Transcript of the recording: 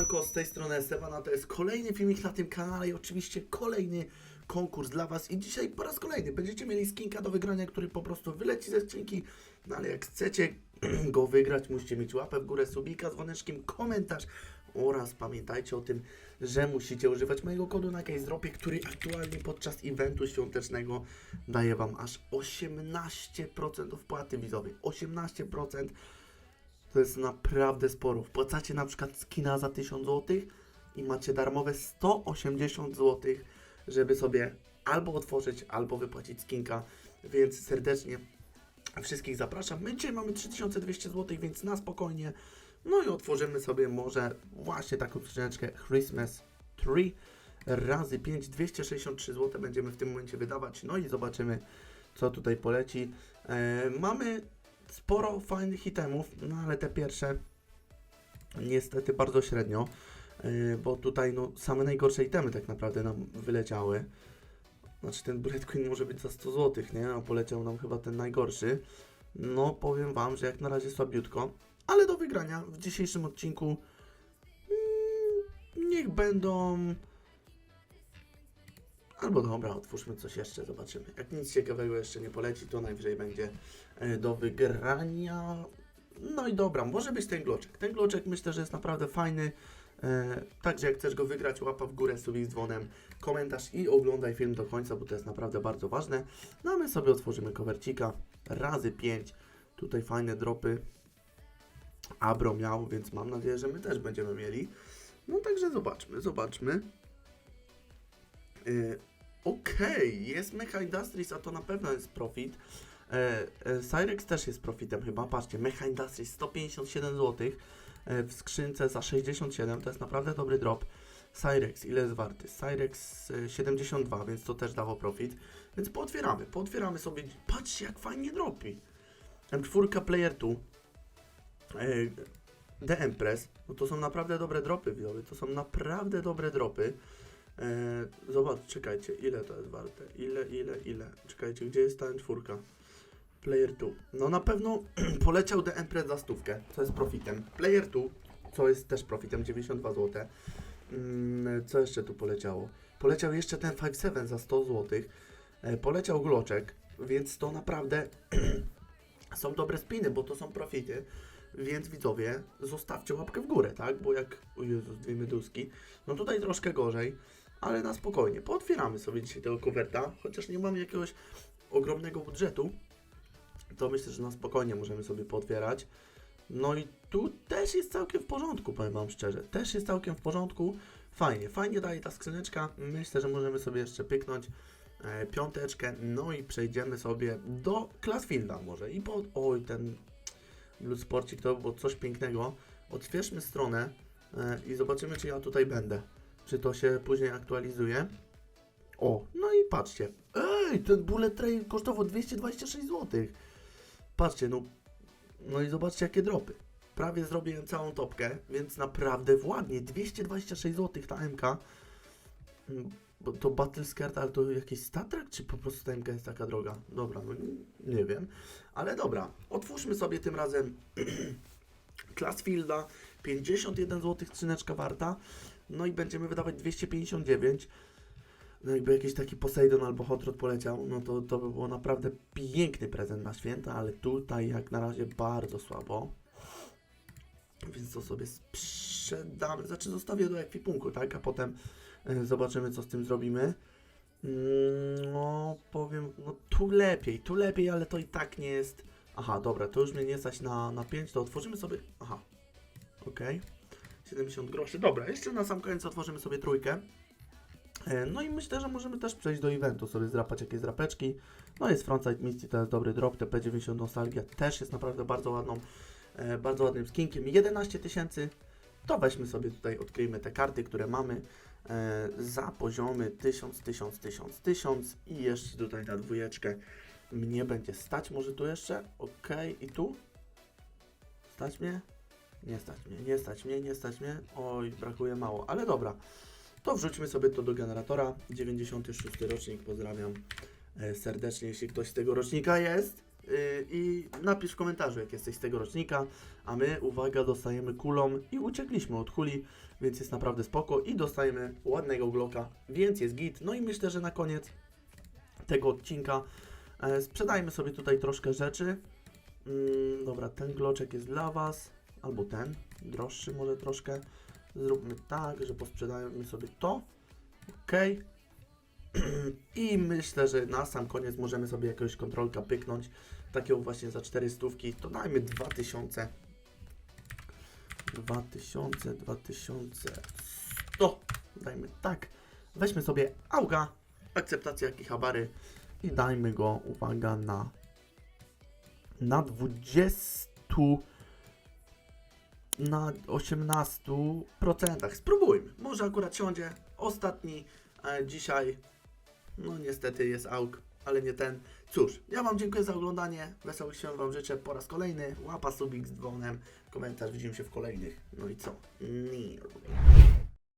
Siemanko, z tej strony Esteban, to jest kolejny filmik na tym kanale i oczywiście kolejny konkurs dla Was. I dzisiaj po raz kolejny będziecie mieli skinka do wygrania, który po prostu wyleci ze skrzynki, no ale jak chcecie go wygrać, musicie mieć łapę w górę, subika, dzwoneczkiem, komentarz oraz pamiętajcie o tym, że musicie używać mojego kodu na CaseDropie, który aktualnie podczas eventu świątecznego daje Wam aż 18% wpłaty widzowej, 18% to jest naprawdę sporo. Wpłacacie na przykład skina za 1000 zł i macie darmowe 180 zł, żeby sobie albo otworzyć, albo wypłacić skinka. Więc serdecznie wszystkich zapraszam. My dzisiaj mamy 3200 zł, więc na spokojnie. No i otworzymy sobie może właśnie taką skrzyneczkę Christmas Tree razy 5, 263 zł będziemy w tym momencie wydawać. No i zobaczymy, co tutaj poleci. E, mamy sporo fajnych itemów, no ale te pierwsze niestety bardzo średnio, yy, bo tutaj no same najgorsze itemy tak naprawdę nam wyleciały. Znaczy ten Bullet Queen może być za 100 zł, nie? A poleciał nam chyba ten najgorszy. No powiem Wam, że jak na razie słabiutko, ale do wygrania w dzisiejszym odcinku mm, niech będą... Albo dobra, otwórzmy coś jeszcze, zobaczymy. Jak nic ciekawego jeszcze nie poleci, to najwyżej będzie e, do wygrania. No i dobra, może być ten gloczek. Ten gloczek myślę, że jest naprawdę fajny. E, także jak chcesz go wygrać, łapa w górę, subik z dzwonem, komentarz i oglądaj film do końca, bo to jest naprawdę bardzo ważne. No a my sobie otworzymy kowercika razy 5. Tutaj fajne dropy. Abro miał, więc mam nadzieję, że my też będziemy mieli. No także zobaczmy, zobaczmy. Yy, Okej, jest Mecha Industries, a to na pewno jest profit. E, e, Cyrex też jest profitem chyba. Patrzcie, Mecha Industries 157 zł e, w skrzynce za 67, to jest naprawdę dobry drop. Cyrex, ile jest warty? Cyrex e, 72, więc to też dało profit. Więc pootwieramy, pootwieramy sobie. Patrzcie, jak fajnie dropi. M4 Player 2. E, The Empress, no to są naprawdę dobre dropy, widzowie. To są naprawdę dobre dropy. E, zobacz, czekajcie, ile to jest warte? Ile, ile, ile? Czekajcie, gdzie jest ta M4? Player 2. No na pewno poleciał The Empress za stówkę, co jest profitem. Player 2, co jest też profitem, 92 zł. Mm, co jeszcze tu poleciało? Poleciał jeszcze ten 5.7 za 100 zł. E, poleciał Gloczek, więc to naprawdę są dobre spiny, bo to są profity. Więc widzowie, zostawcie łapkę w górę, tak? Bo jak, o Jezus, dwie meduski, no tutaj troszkę gorzej, ale na spokojnie. Pootwieramy sobie dzisiaj tego kowerta, chociaż nie mamy jakiegoś ogromnego budżetu, to myślę, że na spokojnie możemy sobie pootwierać. No i tu też jest całkiem w porządku, powiem Wam szczerze. Też jest całkiem w porządku. Fajnie, fajnie daje ta skrzyneczka. Myślę, że możemy sobie jeszcze pyknąć e, piąteczkę. No i przejdziemy sobie do Classfielda może. I po... Oj, ten Blood Sporcik to było coś pięknego. Otwierzmy stronę e, i zobaczymy, czy ja tutaj będę. Czy to się później aktualizuje. O, no i patrzcie. Ej, ten Bullet Train kosztował 226 zł. Patrzcie, no, no i zobaczcie jakie dropy. Prawie zrobiłem całą topkę, więc naprawdę ładnie. 226 zł ta MK. Mm, Bo to Battle Skirt, ale to jakiś statrak, czy po prostu ta MK jest taka droga? Dobra, no nie, nie wiem. Ale dobra, otwórzmy sobie tym razem Classfielda. 51 zł skrzyneczka warta. No i będziemy wydawać 259. No jakby jakiś taki Poseidon albo Hot Rod poleciał, no to to by było naprawdę piękny prezent na święta, ale tutaj jak na razie bardzo słabo. Więc to sobie sprzedamy, znaczy zostawię do ekwipunku, tak? A potem e, zobaczymy co z tym zrobimy. Mm, No powiem, no tu lepiej, tu lepiej, ale to i tak nie jest... Aha, dobra, to już mnie nie stać na, na 5, to otworzymy sobie... Aha, okej. 70 groszy. Dobra, jeszcze na sam koniec otworzymy sobie trójkę. E, No i myślę, że możemy też przejść do eventu, sobie zdrapać jakieś drapeczki. No jest Frontside Misty, to jest dobry drop, TP90 Nostalgia też jest naprawdę bardzo ładną, e, bardzo ładnym skinkiem. 11 tysięcy, to weźmy sobie tutaj, odkryjmy te karty, które mamy e, za poziomy 1000, 1000, 1000, 1000 i jeszcze tutaj na dwójeczkę mnie będzie stać, może tu jeszcze, ok, i tu? Stać mnie? Nie stać mnie, nie stać mnie, nie stać mnie, oj, brakuje mało, ale dobra. To wrzućmy sobie to do generatora. 96 rocznik, pozdrawiam e, serdecznie, jeśli ktoś z tego rocznika jest. yy, i napisz w komentarzu, jak jesteś z tego rocznika, a my, uwaga, dostajemy kulą i uciekliśmy od kuli, więc jest naprawdę spoko i dostajemy ładnego Glocka, więc jest git. No i myślę, że na koniec tego odcinka e, sprzedajmy sobie tutaj troszkę rzeczy. Mm, dobra, ten gloczek jest dla Was, albo ten, droższy może troszkę. Zróbmy tak, że posprzedajmy sobie to. Ok. I myślę, że na sam koniec możemy sobie jakiegoś kontrolka pyknąć. Takiego właśnie za 400. To dajmy 2000. 2000, 2100. Dajmy tak. Weźmy sobie auga, akceptacja Kihabary i dajmy go, uwaga, na na 20 na 18%. Spróbujmy. Może akurat siądzie. Ostatni e, dzisiaj. No niestety jest auk, ale nie ten. Cóż, ja Wam dziękuję za oglądanie. Wesołych świąt Wam życzę po raz kolejny. Łapa subik z dzwonem. Komentarz. Widzimy się w kolejnych. No i co? Nir.